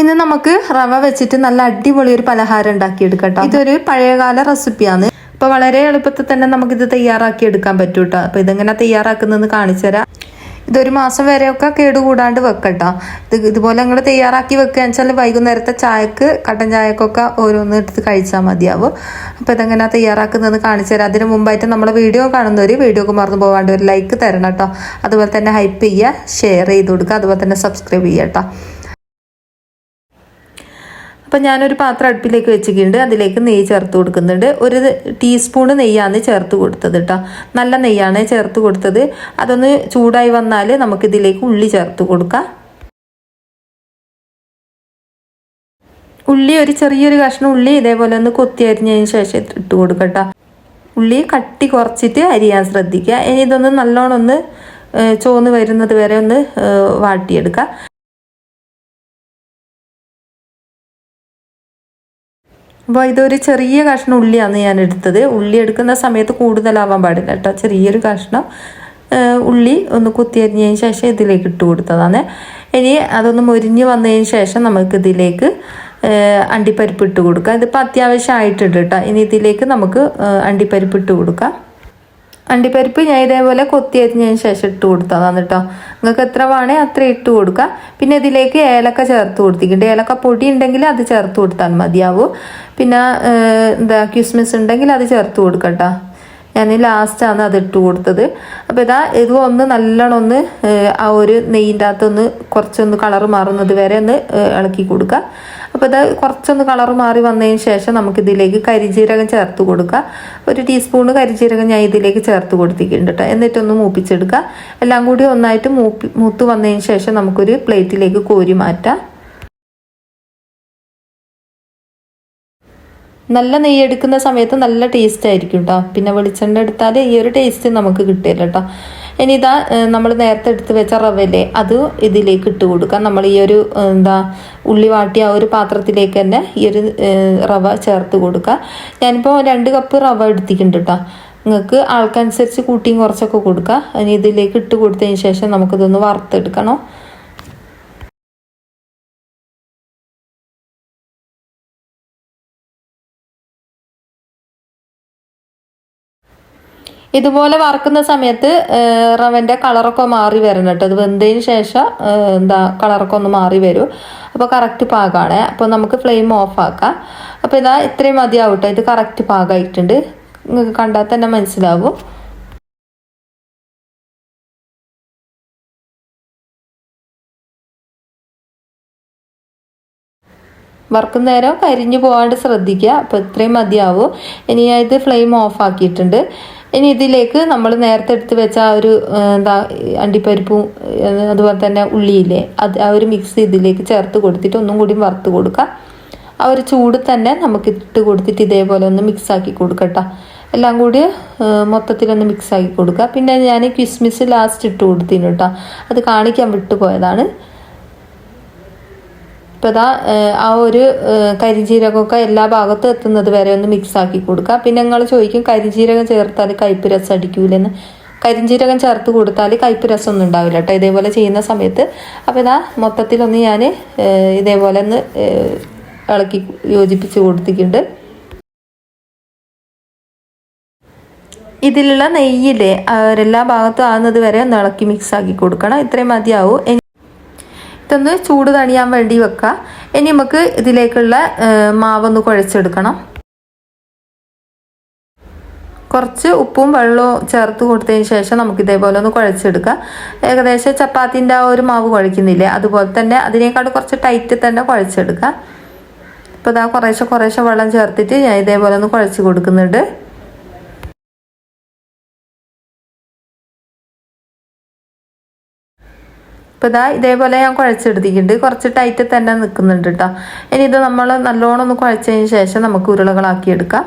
ഇന്ന് നമുക്ക് റവ വെച്ചിട്ട് നല്ല അടിപൊളി ഒരു പലഹാരം ഉണ്ടാക്കിയെടുക്കട്ടോ ഇതൊരു പഴയകാല റെസിപ്പിയാണ്. അപ്പോൾ വളരെ എളുപ്പത്തിൽ തന്നെ നമുക്കിത് തയ്യാറാക്കി എടുക്കാൻ പറ്റും കേട്ടോ. അപ്പോൾ ഇതെങ്ങനെ തയ്യാറാക്കുന്നതെന്ന് കാണിച്ചു തരാം. ഇതൊരു മാസം വരെയൊക്കെ കേടുകൂടാണ്ട് വെക്കട്ടോ ഇത് ഇതുപോലെ നിങ്ങൾ തയ്യാറാക്കി വെക്കുക വെച്ചാൽ വൈകുന്നേരത്തെ ചായക്ക് കട്ടൻ ചായക്കൊക്കെ ഓരോന്ന് എടുത്ത് കഴിച്ചാൽ മതിയാവും. അപ്പോൾ ഇതെങ്ങനെ തയ്യാറാക്കുന്നതെന്ന് കാണിച്ചു തരാം. അതിന് മുമ്പായിട്ട് നമ്മുടെ വീഡിയോ കാണുന്നവർ വീഡിയോക്ക് മറന്നു പോകാണ്ട് ഒരു ലൈക്ക് തരണം കേട്ടോ. അതുപോലെ തന്നെ ഹൈപ്പ് ചെയ്യുക ഷെയർ ചെയ്ത് കൊടുക്കുക. അതുപോലെ തന്നെ സബ്സ്ക്രൈബ് ചെയ്യാം കേട്ടോ. അപ്പം ഞാനൊരു പാത്രം അടുപ്പിലേക്ക് വെച്ചിട്ടുണ്ട്. അതിലേക്ക് നെയ്യ് ചേർത്ത് കൊടുക്കുന്നുണ്ട്. ഒരു ടീസ്പൂണ് നെയ്യാണ് ചേർത്ത് കൊടുത്തത് കേട്ടോ നല്ല നെയ്യാണ് ചേർത്ത് കൊടുത്തത്. അതൊന്ന് ചൂടായി വന്നാൽ നമുക്കിതിലേക്ക് ഉള്ളി ചേർത്ത് കൊടുക്കാം. ഉള്ളി ഒരു ചെറിയൊരു കഷ്ണം ഉള്ളി ഇതേപോലെ ഒന്ന് കൊത്തി അരിഞ്ഞതിന് ശേഷം ഇട്ട് കൊടുക്കട്ടോ ഉള്ളി കട്ടി കുറച്ചിട്ട് അരിയാൻ ശ്രദ്ധിക്കുക. ഇനി ഇതൊന്ന് നല്ലോണം ഒന്ന് ചോന്ന് വരുന്നത് വരെ ഒന്ന് വാട്ടിയെടുക്കുക അപ്പോൾ ഇതൊരു ചെറിയ കഷ്ണം ഉള്ളിയാണ് ഞാൻ എടുത്തത്. ഉള്ളി എടുക്കുന്ന സമയത്ത് കൂടുതലാവാൻ പാടില്ല കേട്ടോ. ചെറിയൊരു കഷ്ണം ഉള്ളി ഒന്ന് കുത്തിയരിഞ്ഞതിന് ശേഷം ഇതിലേക്ക് ഇട്ട് കൊടുത്തതാണ്. ഇനി അതൊന്ന് മൊരിഞ്ഞ് വന്നതിന് ശേഷം നമുക്ക് ഇതിലേക്ക് അണ്ടിപ്പരിപ്പ് ഇട്ട് കൊടുക്കാം. ഇതിപ്പോൾ അത്യാവശ്യമായിട്ടുണ്ട് കേട്ടോ. ഇനി ഇതിലേക്ക് നമുക്ക് അണ്ടിപ്പരിപ്പ് ഇട്ട് കൊടുക്കാം. അണ്ടിപ്പരിപ്പ് ഞാൻ ഇതേപോലെ കൊത്തി ശേഷം ഇട്ട് കൊടുത്തതാണ് കേട്ടോ നിങ്ങൾക്ക് എത്ര വേണേ അത്ര ഇട്ട് കൊടുക്കുക പിന്നെ ഇതിലേക്ക് ഏലക്ക ചേർത്ത് കൊടുത്തിട്ടുണ്ട്. ഏലക്ക പൊടി ഉണ്ടെങ്കിൽ അത് ചേർത്ത് കൊടുത്താൽ മതിയാവും. പിന്നെ എന്താ ക്യൂസ്മിസ് ഉണ്ടെങ്കിൽ അത് ചേർത്ത് കൊടുക്കട്ടോ. ഞാൻ ലാസ്റ്റാണ് അത് ഇട്ട് കൊടുത്തത്. അപ്പോൾ ഇതാ ഇത് ഒന്ന് നല്ലോണം ഒന്ന് ആ ഒരു നെയ്യിന്റെ അകത്തൊന്ന് കുറച്ചൊന്ന് കളർ മാറുന്നത് വരെ ഒന്ന് ഇളക്കി കൊടുക്കുക അപ്പോൾ ഇത് കുറച്ചൊന്ന് കളർ മാറി വന്നതിന് ശേഷം നമുക്കിതിലേക്ക് കരിജീരകം ചേർത്ത് കൊടുക്കുക ഒരു ടീസ്പൂണ് കരിജീരകം ഞാൻ ഇതിലേക്ക് ചേർത്ത് കൊടുത്തിട്ടുണ്ട് കേട്ടോ എന്നിട്ടൊന്ന് മൂപ്പിച്ചെടുക്കുക എല്ലാം കൂടി ഒന്നായിട്ട് മൂപ്പി മൂത്ത് വന്നതിന് ശേഷം നമുക്കൊരു പ്ലേറ്റിലേക്ക് കോരി മാറ്റാം. നല്ല നെയ്യ് എടുക്കുന്ന സമയത്ത് നല്ല ടേസ്റ്റ് ആയിരിക്കും കേട്ടോ പിന്നെ വെളിച്ചെണ്ണ എടുത്താൽ ഈ ഒരു ടേസ്റ്റ് നമുക്ക് കിട്ടില്ല കേട്ടോ ഇനി ഇതാ നമ്മൾ നേരത്തെ എടുത്ത് വെച്ച റവല്ലേ അത് ഇതിലേക്ക് ഇട്ട് കൊടുക്കാം. നമ്മൾ ഈ ഒരു എന്താ ഉള്ളി വാട്ടിയ ആ ഒരു പാത്രത്തിലേക്ക് തന്നെ ഈ ഒരു റവ ചേർത്ത് കൊടുക്കുക ഞാനിപ്പോൾ രണ്ട് കപ്പ് റവ എടുത്തിട്ടുണ്ട് കേട്ടോ നിങ്ങൾക്ക് ആൾക്കനുസരിച്ച് കൂട്ടിയും കുറച്ചൊക്കെ കൊടുക്കുക ഇനി ഇതിലേക്ക് ഇട്ട് കൊടുത്തതിന് ശേഷം നമുക്കിതൊന്ന് വറുത്തെടുക്കണം. ഇതുപോലെ വറക്കുന്ന സമയത്ത് റവന്റെ കളറൊക്കെ മാറി വരണം കേട്ടോ. അത് വെന്തതിന് ശേഷം എന്താ കളറൊക്കെ ഒന്ന് മാറി വരും. അപ്പോൾ കറക്റ്റ് പാകമാണ് അപ്പോൾ നമുക്ക് ഫ്ലെയിം ഓഫ് ആക്കാം. അപ്പോൾ ഇതാ ഇത്രയും മതിയാവും ഇത് കറക്റ്റ് പാകമായിട്ടുണ്ട് നിങ്ങൾക്ക് കണ്ടാൽ തന്നെ മനസ്സിലാവും. വറക്കുന്ന നേരം കരിഞ്ഞു പോകാണ്ട് ശ്രദ്ധിക്കുക. അപ്പോൾ ഇത്രയും മതിയാവും. ഇനി ഞാൻ ഇത് ഫ്ലെയിം ഓഫ് ആക്കിയിട്ടുണ്ട്. ഇനി ഇതിലേക്ക് നമ്മൾ നേരത്തെ എടുത്ത് വെച്ച ആ ഒരു എന്താ അണ്ടിപ്പരിപ്പും അതുപോലെ തന്നെ ഉള്ളിയില്ലേ അത് ആ ഒരു മിക്സ് ഇതിലേക്ക് ചേർത്ത് കൊടുത്തിട്ട് ഒന്നും കൂടി വറുത്ത് കൊടുക്കുക ആ ഒരു ചൂട് തന്നെ നമുക്ക് ഇട്ട് കൊടുത്തിട്ട് ഇതേപോലെ ഒന്ന് മിക്സ് ആക്കി കൊടുക്കട്ടോ എല്ലാം കൂടി മൊത്തത്തിലൊന്ന് മിക്സ് ആക്കി കൊടുക്കുക പിന്നെ ഞാൻ കിസ്മിസ് ലാസ്റ്റ് ഇട്ട് കൊടുത്തിന് അത് കാണിക്കാൻ വിട്ടുപോയതാണ്. ഇപ്പോൾ ആ ഒരു കരിജീരകമൊക്കെ എല്ലാ ഭാഗത്തും എത്തുന്നത് വരെ ഒന്ന് മിക്സ് ആക്കി കൊടുക്കുക. പിന്നെ നിങ്ങൾ ചോദിക്കും കരിജീരകം ചേർത്താൽ കയ്പ്പ് രസം അടിക്കൂലെന്ന്. കരിഞ്ചീരകം ചേർത്ത് കൊടുത്താൽ കയ്പ്പ് ഒന്നും ഉണ്ടാവില്ല കേട്ടോ ഇതേപോലെ ചെയ്യുന്ന സമയത്ത് അപ്പോൾ ഇതാ മൊത്തത്തിലൊന്ന് ഞാൻ ഇതേപോലെ ഒന്ന് ഇളക്കി യോജിപ്പിച്ച് കൊടുത്തിട്ടുണ്ട്. ഇതിലുള്ള നെയ്യില്ലേ എല്ലാ ഭാഗത്തും ആകുന്നത് വരെ ഒന്ന് ഇളക്കി മിക്സ് ആക്കി കൊടുക്കണം. ഇത്രയും മതിയാവും. ഇതൊന്ന് ചൂട് തണിയാൻ വേണ്ടി വെക്കുക ഇനി നമുക്ക് ഇതിലേക്കുള്ള മാവൊന്ന് കുഴച്ചെടുക്കണം. കുറച്ച് ഉപ്പും വെള്ളവും ചേർത്ത് കൊടുത്തതിന് ശേഷം നമുക്ക് ഇതേപോലെ ഒന്ന് കുഴച്ചെടുക്കാം. ഏകദേശം ചപ്പാത്തിന്റെ ആ ഒരു മാവ് കുഴക്കുന്നില്ലേ അതുപോലെ തന്നെ അതിനേക്കാൾ കുറച്ച് ടൈറ്റ് തന്നെ കുഴച്ചെടുക്കാം. ഇപ്പോൾ ഇതാ കുറേശ്ശെ കുറേശ്ശെ വെള്ളം ചേർത്തിട്ട് ഞാൻ ഇതേപോലെ ഒന്ന് കുഴച്ച് കൊടുക്കുന്നുണ്ട്. ഇപ്പോൾ ഇതാ ഇതേപോലെ ഞാൻ കുഴച്ചെടുത്തിട്ടുണ്ട്. കുറച്ച് ടൈറ്റ് തന്നെ നിൽക്കുന്നുണ്ട് കേട്ടോ ഇനി ഇത് നമ്മൾ നല്ലോണം ഒന്ന് കുഴച്ചതിന് ശേഷം നമുക്ക് ഉരുളകളാക്കി എടുക്കാം.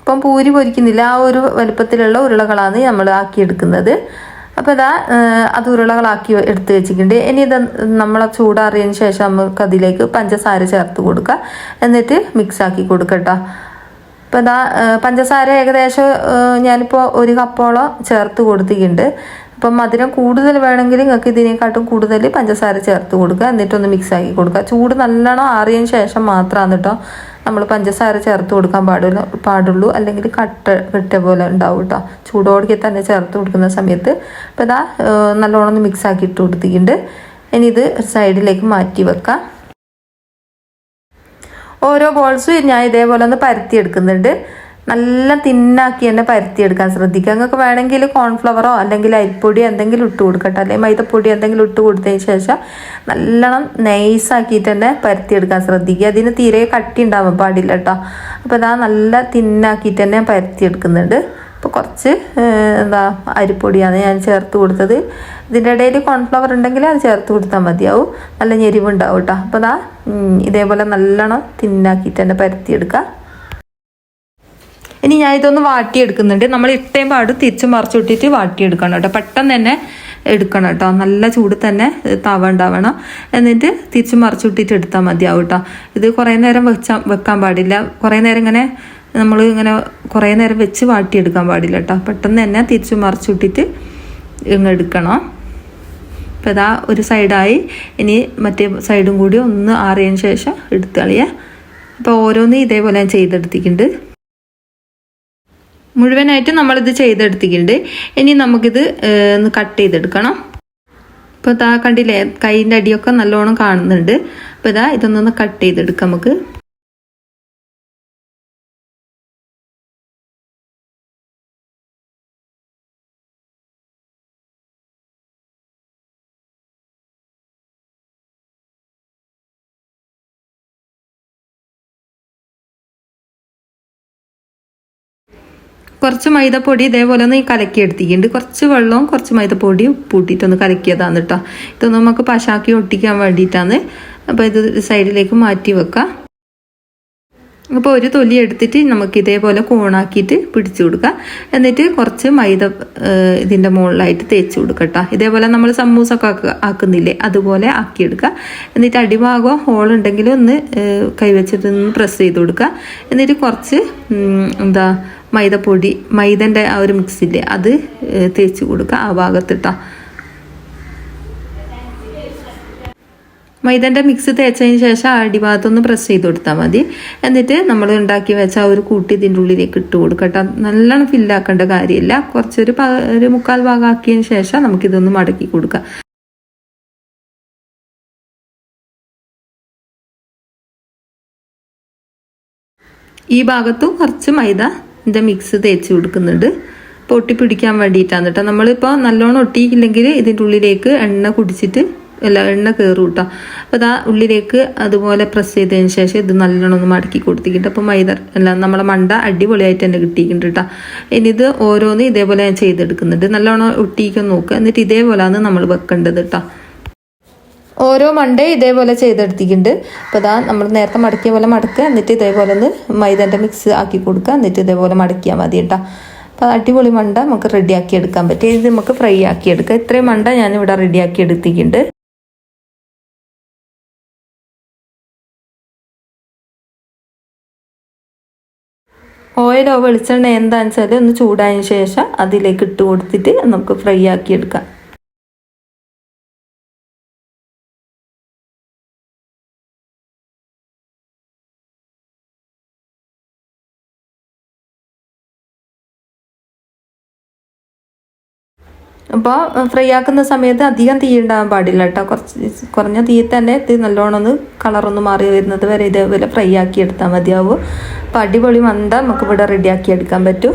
ഇപ്പം പൂരി പൊരിക്കുന്നില്ല. ആ ഒരു വലുപ്പത്തിലുള്ള ഉരുളകളാണ് നമ്മൾ ആക്കിയെടുക്കുന്നത്. അപ്പോൾ ഇതാ അത് ഉരുളകളാക്കി എടുത്ത് വെച്ചിട്ടുണ്ട്. ഇനി ഇത് നമ്മളെ ചൂടാറിയതിന് ശേഷം നമുക്ക് അതിലേക്ക് പഞ്ചസാര ചേർത്ത് കൊടുക്കുക എന്നിട്ട് മിക്സ് ആക്കി കൊടുക്കട്ടോ. അപ്പോൾ ഇതാ പഞ്ചസാര ഏകദേശം ഞാനിപ്പോൾ ഒരു കപ്പോളം ചേർത്ത് കൊടുത്തിട്ടുണ്ട്. അപ്പം മധുരം കൂടുതൽ വേണമെങ്കിൽ നിങ്ങൾക്ക് ഇതിനെക്കാട്ടും കൂടുതൽ പഞ്ചസാര ചേർത്ത് കൊടുക്കുക. എന്നിട്ടൊന്ന് മിക്സ് ആക്കി കൊടുക്കുക. ചൂട് നല്ലോണം ആറിയതിന് ശേഷം മാത്രമാണ് കേട്ടോ. നമ്മൾ പഞ്ചസാര ചേർത്ത് കൊടുക്കാൻ പാടില്ല പാടുള്ളൂ. അല്ലെങ്കിൽ കട്ട കെട്ട പോലെ ഉണ്ടാവും കേട്ടോ ചൂടോടുക്കി തന്നെ ചേർത്ത് കൊടുക്കുന്ന സമയത്ത് അപ്പോൾ ഇതാ നല്ലോണം ഒന്ന് മിക്സ് ആക്കി ഇട്ട് കൊടുത്തിട്ടുണ്ട്. ഇനി ഇത് സൈഡിലേക്ക് മാറ്റി വെക്കാം. ഓരോ ബോൾസും ഞാൻ ഇതേപോലെ ഒന്ന് പരത്തി എടുക്കുന്നുണ്ട്. നല്ല തിന്നാക്കി തന്നെ പരത്തിയെടുക്കാൻ ശ്രദ്ധിക്കുക. നിങ്ങൾക്ക് വേണമെങ്കിൽ കോൺഫ്ലവറോ അല്ലെങ്കിൽ അരിപ്പൊടി എന്തെങ്കിലും ഇട്ട് കൊടുക്കട്ടെ. അല്ലെങ്കിൽ മൈദപ്പൊടി എന്തെങ്കിലും ഇട്ട് കൊടുത്തതിന് ശേഷം നല്ലോണം നൈസാക്കിയിട്ട് തന്നെ പരത്തിയെടുക്കാൻ ശ്രദ്ധിക്കുക. അതിന് തീരെ കട്ടി ഉണ്ടാവാൻ പാടില്ല കേട്ടോ അപ്പോൾ ഇതാ നല്ല തിന്നാക്കിയിട്ട് തന്നെ പരത്തിയെടുക്കുന്നുണ്ട്. അപ്പോൾ കുറച്ച് എന്താ അരിപ്പൊടിയാണ് ഞാൻ ചേർത്ത് കൊടുത്തത്. ഇതിന്റെ ഇടയിൽ കോൺഫ്ലവർ ഉണ്ടെങ്കിൽ അത് ചേർത്ത് കൊടുത്താൽ മതിയാവും. നല്ല ഞെരിവുണ്ടാവും കേട്ടോ അപ്പോൾ ഇതാ ഇതേപോലെ നല്ലോണം തിന്നാക്കിയിട്ട് തന്നെ പരത്തിയെടുക്കുക. ഇനി ഞാൻ ഇതൊന്ന് വാട്ടിയെടുക്കുന്നുണ്ട്. നമ്മൾ ഇട്ടേം പാട് തിരിച്ച് മറിച്ചിട്ടിട്ട് വാട്ടിയെടുക്കണം കേട്ടോ. പെട്ടെന്ന് തന്നെ എടുക്കണം കേട്ടോ. നല്ല ചൂട് തന്നെ തവ ഉണ്ടാവണം. എന്നിട്ട് തിരിച്ച് മറിച്ചിട്ടിട്ട് എടുത്താൽ മതിയാവും കേട്ടോ. ഇത് കുറേ നേരം വെച്ചാൽ വെക്കാൻ പാടില്ല. കുറേ നേരം ഇങ്ങനെ നമ്മൾ ഇങ്ങനെ കുറേ നേരം വെച്ച് വാട്ടിയെടുക്കാൻ പാടില്ല കേട്ടോ. പെട്ടെന്ന് തന്നെ തിരിച്ച് മറിച്ചിട്ടിട്ട് ഇങ്ങ് എടുക്കണം. അപ്പോൾ ഇതാ ഒരു സൈഡായി. ഇനി മറ്റേ സൈഡും കൂടി ഒന്ന് ആറിയതിന് ശേഷം എടുത്ത് കളിയേ അപ്പോൾ ഓരോന്ന് ഇതേപോലെ ഞാൻ ചെയ്തെടുത്തിട്ടുണ്ട്. മുഴുവനായിട്ട് നമ്മളിത് ചെയ്തെടുത്തിട്ടുണ്ട്. ഇനി നമുക്കിത് ഒന്ന് കട്ട് ചെയ്തെടുക്കണം. ഇപ്പോൾ താ കണ്ടില്ലേ കൈന്റെ അടിയൊക്കെ നല്ലോണം കാണുന്നുണ്ട്. അപ്പോൾ ഇതാ ഇതൊന്നൊന്ന് കട്ട് ചെയ്തെടുക്കാം നമുക്ക്. കുറച്ച് മൈദപ്പൊടി ഇതേപോലെ ഒന്ന് കലക്കി എടുത്തിട്ടുണ്ട്. കുറച്ച് വെള്ളവും കുറച്ച് മൈദപ്പൊടി ഉപ്പൂട്ടിയിട്ടൊന്ന് കലക്കിയതാണ് കേട്ടോ. ഇതൊന്ന് നമുക്ക് പശാക്കി ഒട്ടിക്കാൻ വേണ്ടിയിട്ടാണ്. അപ്പോൾ ഇത് സൈഡിലേക്ക് മാറ്റി വെക്കാം. അപ്പോൾ ഒരു തൊലി എടുത്തിട്ട് നമുക്ക് ഇതേപോലെ കോണാക്കിയിട്ട് പിടിച്ചു കൊടുക്കുക എന്നിട്ട് കുറച്ച് മൈദ ഇതിന്റെ മുകളിലായിട്ട് തേച്ച് കൊടുക്കട്ടോ ഇതേപോലെ നമ്മൾ സമൂസൊക്കെ ആക്കുന്നില്ലേ അതുപോലെ ആക്കിയെടുക്കുക എന്നിട്ട് അടിഭാഗം ഹോൾ ഉണ്ടെങ്കിൽ ഒന്ന് കൈവച്ചിട്ട് ഒന്ന് പ്രസ് ചെയ്ത് കൊടുക്കുക എന്നിട്ട് കുറച്ച് എന്താ മൈദപ്പൊടി മൈദന്റെ ആ ഒരു മിക്സില്ലേ അത് തേച്ച് കൊടുക്കുക ആ ഭാഗത്തിട്ടാ. മൈദന്റെ മിക്സ് തേച്ചതിന് ശേഷം ആ അടിഭാഗത്തൊന്ന് പ്രസ് ചെയ്ത് കൊടുത്താൽ മതി. എന്നിട്ട് നമ്മൾ ഉണ്ടാക്കി വെച്ച ആ ഒരു കൂട്ടി ഇതിന്റെ ഉള്ളിലേക്ക് ഇട്ട് കൊടുക്കട്ടെ നല്ലോണം ഫില്ലാക്കേണ്ട കാര്യമില്ല. കുറച്ചൊരു ഒരു മുക്കാൽ ഭാഗം ആക്കിയതിന് ശേഷം നമുക്കിതൊന്ന് മടക്കി കൊടുക്കാം ഈ ഭാഗത്തും കുറച്ച് മൈദ ഇതിന്റെ മിക്സ് തേച്ച് കൊടുക്കുന്നുണ്ട്. പൊട്ടി പിടിക്കാൻ വേണ്ടിയിട്ടാണ് കേട്ടോ നമ്മളിപ്പോൾ നല്ലോണം ഒട്ടിയില്ലെങ്കിൽ ഇതിന്റെ ഉള്ളിലേക്ക് എണ്ണ കുടിച്ചിട്ട് അല്ല എണ്ണ കയറും കേട്ടോ അപ്പോൾ അതാ ഉള്ളിലേക്ക് അതുപോലെ പ്രസ് ചെയ്തതിന് ശേഷം ഇത് നല്ലോണം ഒന്ന് മടക്കി കൊടുത്തിട്ടുണ്ട്. അപ്പോൾ മൈദ അല്ല നമ്മളെ മണ്ട അടിപൊളിയായിട്ട് തന്നെ കിട്ടിയിട്ടുണ്ട് കേട്ടോ ഇനി ഇത് ഓരോന്ന് ഇതേപോലെ ഞാൻ ചെയ്തെടുക്കുന്നുണ്ട്. നല്ലോണം ഒട്ടിക്കാൻ നോക്കുക എന്നിട്ട് ഇതേപോലെയാണ് നമ്മൾ വെക്കേണ്ടത് കേട്ടോ ഓരോ മണ്ടേ ഇതേപോലെ ചെയ്തെടുത്തിട്ടുണ്ട്. അപ്പോൾ ഇതാ നമ്മൾ നേരത്തെ മടക്കിയ പോലെ മടക്കുക. എന്നിട്ട് ഇതേപോലെ ഒന്ന് മൈദന്റെ മിക്സ് ആക്കി കൊടുക്കുക. എന്നിട്ട് ഇതേപോലെ മടക്കിയാൽ മതി കേട്ടോ. അപ്പോൾ അടിപൊളി മണ്ട നമുക്ക് റെഡിയാക്കി എടുക്കാൻ പറ്റും. ഇത് നമുക്ക് ഫ്രൈ ആക്കി എടുക്കാം. ഇത്രയും മണ്ട ഞാൻ ഞാനിവിടെ റെഡിയാക്കി എടുത്തിട്ടുണ്ട്. ഓയിലോ വെളിച്ചെണ്ണ എന്താണെന്ന് വെച്ചാൽ ഒന്ന് ചൂടായതിന് ശേഷം അതിലേക്ക് ഇട്ട് കൊടുത്തിട്ട് നമുക്ക് ഫ്രൈ ആക്കി എടുക്കാം. അപ്പോൾ ഫ്രൈ ആക്കുന്ന സമയത്ത് അധികം തീ ഉണ്ടാകാൻ പാടില്ല കേട്ടോ കുറച്ച് കുറഞ്ഞ തീ തന്നെ തീ നല്ലോണം ഒന്ന് കളറൊന്ന് മാറി വരുന്നത് വരെ ഇതേപോലെ ഫ്രൈ ആക്കി എടുത്താൽ മതിയാവും. അപ്പോൾ അടിപൊളി മന്ത നമുക്ക് ഇവിടെ റെഡിയാക്കി എടുക്കാൻ പറ്റും.